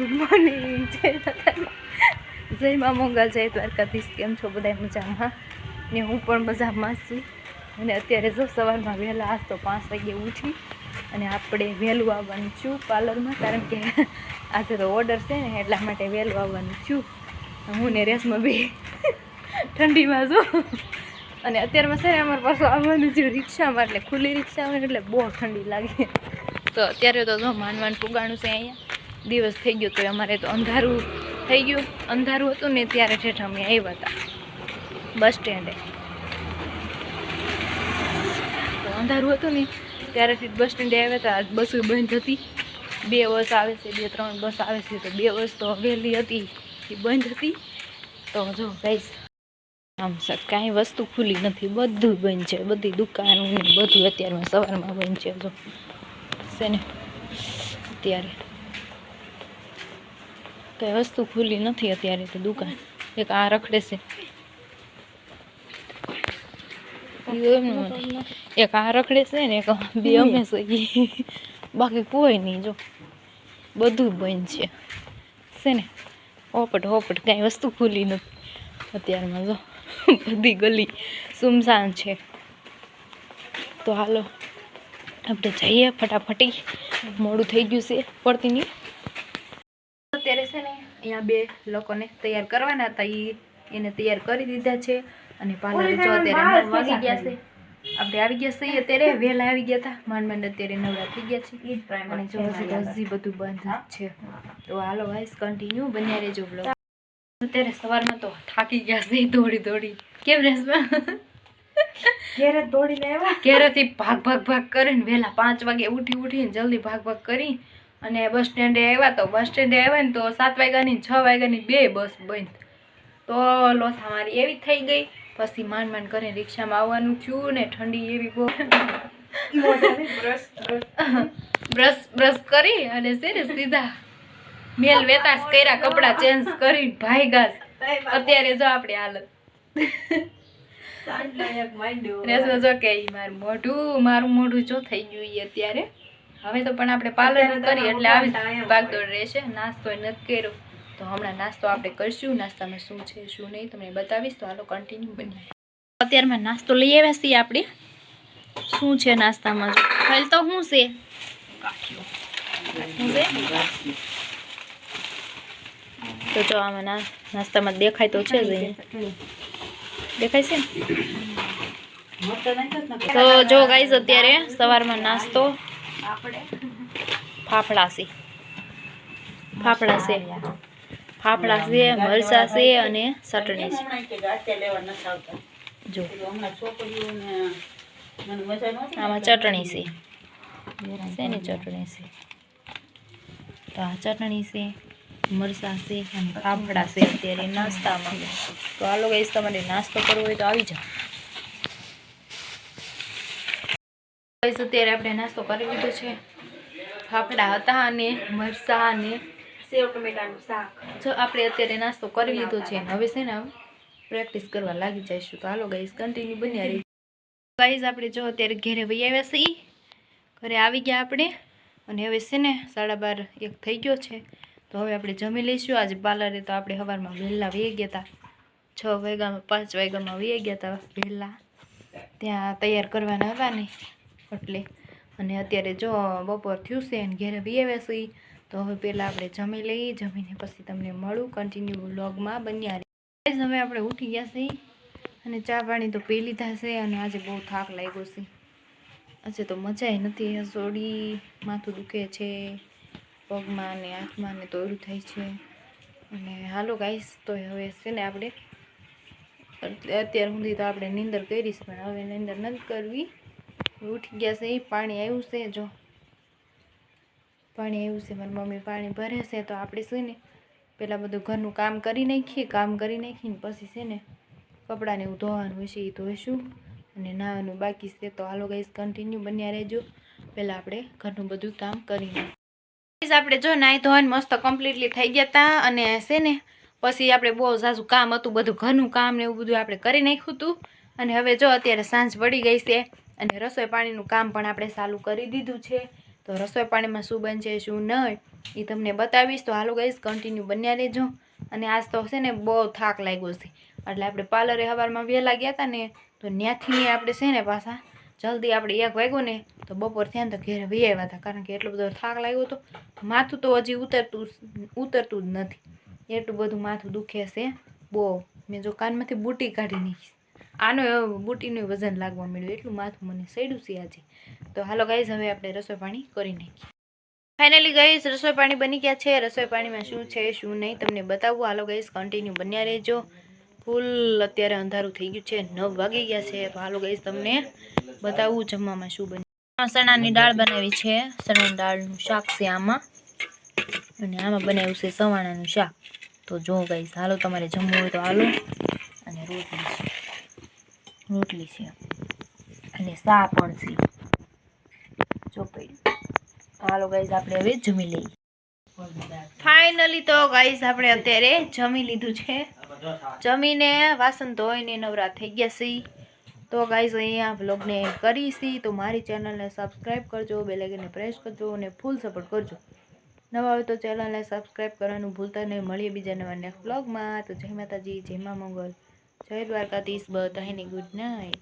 Good morning જય જય મા મંગલ, જય દ્વારકાધીશ. કેમ છો બધા મજામાં? ને હું પણ મજામાં છું. અને અત્યારે જો સવારમાં વહેલા આજ તો પાંચ વાગે ઉઠી અને આપણે વહેલું આવવાનું છું પાર્લરમાં, કારણ કે આજે તો ઓર્ડર છે ને, એટલા માટે વહેલું આવવાનું છું. હું ને રેસમાં બે ઠંડીમાં છું. અને અત્યારમાં છે ને, અમારે પાછું આવવાનું છે રિક્ષામાં, એટલે ખુલ્લી રિક્ષા હોય એટલે બહુ ઠંડી લાગે. તો અત્યારે તો જો માનવાનું પુગાણું છે અહીંયા. દિવસ થઈ ગયો તો અમારે તો અંધારું થઈ ગયું. અંધારું હતું ને ત્યારે ઠેઠ અમે આવ્યા હતા. બસ સ્ટેન્ડે. તો અંધારું હતું ને ત્યારેથી બસ સ્ટેન્ડે આવ્યા હતા. બસો બંધ હતી. બે બસ આવે છે, બે ત્રણ બસ આવે છે, તો બે બસ તો વહેલી હતી. એ બંધ હતી. તો જો ગઈશ આમ સર, કાંઈ વસ્તુ ખુલ્લી નથી. બધું બંધ છે. બધી દુકાનો બધું અત્યારમાં સવારમાં બંધ છે. જો, છે ને? અત્યારે કઈ વસ્તુ ખુલ્લી નથી અત્યારે તો દુકાન. એક આ રખડે છે. એક આ રખડે છે ને એક બે અમે બાકી કોઈ નહીં જો. બધું બંધ છે. છે ને? ઓપટ ઓપટ કાંઈ વસ્તુ ખુલ્લી નથી. અત્યારમાં જો બધી ગલી સુમસાન છે. તો હાલો આપણે જઈએ ફટાફટી. મોડું થઈ ગયું છે. પડતી નહીં. અહીંયા બે લોકોને તૈયાર કરવાના હતા એ એને તૈયાર કરી દીધા છે અને પાર્લર જો અત્યારે વાગી ગયા છે. આપણે આવી ગયા છીએ અત્યારે વહેલા આવી ગયા હતા. માંડ માંડ અત્યારે નવરા થઈ ગયા છે. અને જો હજી બધું બંધ છે. તો હાલો વાઇસ કન્ટિન્યુ બન્યા રહેજો બ્લોગ અત્યારે સવારમાં તો થાકી ગયા છે દોડી દોડી. કેમ રેસમાં ઘેરે દોડીને આવ્યા? ઘેરેથી ભાગ ભાગ ભાગ કરીને વહેલા પાંચ વાગે ઉઠી ઉઠીને જલ્દી ભાગ ભાગ કરી અને બસ સ્ટેન્ડે આવ્યા તો બસ સ્ટેન્ડે આવ્યા ને તો સાત વાગ્યાની ને છ વાગ્યાની બે બસ બંધ. તો લોસ મારી એવી થઈ ગઈ. પછી માંડ માંડ કરીને રિક્ષામાં આવવાનું થયું ને ઠંડી એવી બહુ. બ્રશ બ્રશ કરી અને છે સીધા મેલ વેતાશ કર્યા કપડાં ચેન્જ કરીને ભાઈ ઘાસ અત્યારે જો આપણી હાલત. રેસમાં જો કે મારું મોઢું મારું મોઢું જો થઈ ગયું અત્યારે. હવે તો પણ આપણે પાર્લર કરી એટલે આવી ભાગદોડ રહેશે. નાસ્તો નથી કર્યો. તો હમણાં નાસ્તો આપણે કરશું. નાસ્તામાં શું છે શું નહીં તમને બતાવીશ. તો હાલો કન્ટિન્યુ બની અત્યારમાં નાસ્તો લઈ આવ્યા છીએ આપણે. શું છે નાસ્તામાં? જો તો શું છે? તો જો આમાં નાસ્તામાં દેખાય તો છે જ દેખાય છે ને? તો જો ગાઈઝ અત્યારે સવારમાં નાસ્તો ફાફડા. છે ફાફડા છે મરચા છે અને ચટણી છે આમાં ચટણી છે શેની ચટણી છે તો આ ચટણી છે મરચાં છે અને ફાફડા છે અત્યારે નાસ્તામાં. તો આ લોકો તમારે નાસ્તો કરવો હોય તો આવી જાઓ. ગાઈઝ અત્યારે આપણે નાસ્તો કરી લીધો છે. ફાફડા હતા અને મરસા અને સેવ ટમેટાનું શાક. જો આપણે અત્યારે નાસ્તો કરી લીધો છે. હવે છે ને પ્રેક્ટિસ કરવા લાગી જઈશું. તો હાલો ગાઈઝ કન્ટિન્યુ બન્યા રહી ગાઈઝ આપણે જો અત્યારે ઘેરે વહી આવ્યા છીએ. ઘરે આવી ગયા આપણે. અને હવે છે ને સાડા બાર એક થઈ ગયો છે. તો હવે આપણે જમી લઈશું. આજે પાર્લરે તો આપણે સવારમાં વહેલા વહી ગયા હતા છ વાગ્યામાં પાંચ વાગ્યામાં વહી ગયા હતા વહેલા. ત્યાં તૈયાર કરવાના હતા ને. એટલે. અને અત્યારે જો બપોર થયું છે અને ઘેરે બી આવ્યા તો હવે પહેલાં આપણે જમી લઈએ, જમીને પછી તમને મળું કન્ટિન્યુ વ્લોગમાં બન્યા રહે. હવે આપણે ઉઠી ગયા છીએ અને ચા પાણી તો પી લીધા છે અને આજે બહુ થાક લાગ્યો છે. આજે તો મજા નથી, હસોડી, માથું દુખે છે, પગમાં ને આંખમાં ને તોડું થાય છે. અને હાલો ગાઈસ, તો હવે છે ને આપણે, અત્યાર સુધી તો આપણે નીંદર કરીશ, પણ હવે નીંદર નથી કરવી. ઉઠી ગયા છે એ પાણી આવ્યું છે જો. પાણી આવ્યું છે, મારી મમ્મી પાણી ભરે છે, તો આપણે છે ને પહેલાં બધું ઘરનું કામ કરી નાખીએ, કામ કરી નાખીને પછી છે ને કપડાને એવું ધોવાનું હશે એ ધોઈશું. અને નાવાનું બાકી છે, તો હાલો ગાઈસ કન્ટિન્યુ બન્યા રહેજો. પહેલાં આપણે ઘરનું બધું કામ કરી નાખીએ. આપણે જો નાહી ધોઈને મસ્ત કમ્પ્લીટલી થઈ ગયા હતા અને છે ને પછી આપણે બહુ ઝાઝું કામ હતું, બધું ઘરનું કામ ને એવું બધું આપણે કરી નાખ્યું હતું અને હવે જો અત્યારે સાંજ પડી ગઈ છે અને રસોઈ પાણીનું કામ પણ આપણે ચાલુ કરી દીધું છે. તો રસોઈ પાણીમાં શું બનશે, શું નહીં એ તમને બતાવીશ. તો હાલો ગઈશ કન્ટિન્યુ બન્યા રહેજો. અને આજ તો છે ને બહુ થાક લાગ્યો છે. એટલે આપણે પાર્લરે સવારમાં વહેલા ગયા હતા ને, તો ત્યાંથી આપણે છે ને પાછા જલ્દી આપણે એક વાગ્યો ને, તો બપોર થયા ને તો ઘેરે વહી આવ્યા હતા કારણ કે એટલો બધો થાક લાગ્યો હતો માથું તો હજી ઉતરતું ઉતરતું જ નથી. એટલું બધું માથું દુખે છે. બહુ. મેં જો કાનમાંથી બુટી કાઢી નાખી. આનો બુટીનું વજન લાગવા મળ્યું એટલું માથું મને સડ્યું છે આજે. તો હાલો ગાઈઝ હવે આપણે રસોઈ પાણી કરી નાખીએ. ફાઇનલી ગાઈઝ રસોઈ પાણી બની ગયા છે. રસોઈ પાણીમાં શું છે, શું નહીં તમને બતાવું. હાલો ગાઈઝ કન્ટિન્યુ બન્યા રહેજો. ફૂલ અત્યારે અંધારું થઈ ગયું છે, નવ વાગી ગયા છે. તો હાલો ગાઈઝ તમને બતાવું જમવામાં શું બન્યું. ચણાની દાળ બનાવી છે. ચણાની દાળનું શાક છે આમાં. અને આમાં બનાવ્યું છે સવાણાનું શાક. તો જો ગાઈઝ હાલો તમારે જમવું હોય તો હાલો. અને રોટલી. રોટલી છે. અને સા પણ છે. પડી હાલો ગાઈઝ આપણે હવે જમી લઈએ. ફાઇનલી તો ગાઈઝ આપણે અત્યારે જમી લીધું છે. જમીને વાસણ ધોઈને નવરા થઈ ગયા છીએ તો ગાઈઝ અહીંયા વ્લોગને કરી છી. તો મારી ચેનલને સબસ્ક્રાઈબ કરજો બેલાઇકનને પ્રેસ કરજો અને ફૂલ સપોર્ટ કરજો. નવા હોય તો ચેનલને સબસ્ક્રાઈબ કરવાનું ભૂલતા નહીં. મળીએ બીજા નવા નેક્સ્ટ બ્લોગમાં તો જય માતાજી, જય મા મંગલ. જય દ્વારકાધીશ બધાને ગુડ નાઇટ